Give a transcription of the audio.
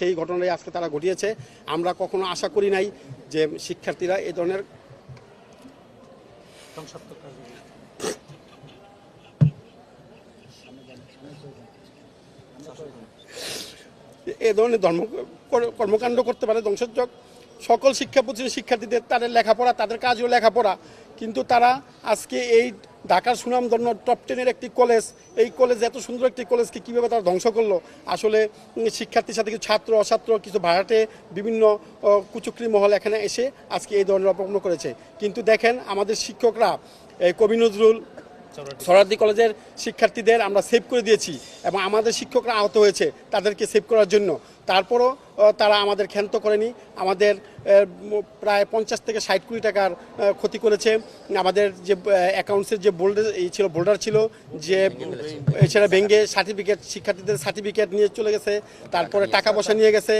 সেই ঘটনাই আজকে তারা ঘটিয়েছে। আমরা কখনো আশা করি নাই যে শিক্ষার্থীরা এ ধরনের এ ধরনের ধর্ম কর্মকাণ্ড করতে পারে ধ্বংসযোগ সকল শিক্ষা প্রতিষ্ঠানের শিক্ষার্থীদের তাদের লেখাপড়া, তাদের কাজও লেখাপড়া। কিন্তু তারা আজকে এই ঢাকার সুনামধন্য টপ টেনের একটি কলেজ এই কলেজ এত সুন্দর একটি কলেজকে কীভাবে তারা ধ্বংস করল? আসলে শিক্ষার্থীর সাথে কিছু ছাত্র অছাত্র কিছু ভাড়াটে বিভিন্ন কুচুকরি মহল এখানে এসে আজকে এই ধরনের অপকর্ম করেছে। কিন্তু দেখেন, আমাদের শিক্ষকরা, এই কবি নজরুল সরার্দি কলেজের শিক্ষার্থীদের আমরা সেভ করে দিয়েছি এবং আমাদের শিক্ষকরা আহত হয়েছে তাদেরকে সেভ করার জন্য। তারপরও তারা আমাদের ক্ষান্ত করেনি। আমাদের প্রায় পঞ্চাশ থেকে ষাট কোটি টাকার ক্ষতি করেছে। আমাদের যে অ্যাকাউন্টসের যে বোল্ডার ছিল বোল্ডার ছিল, যে এছাড়া ভেঙে সার্টিফিকেট শিক্ষার্থীদের সার্টিফিকেট নিয়ে চলে গেছে। তারপরে টাকা পয়সা নিয়ে গেছে।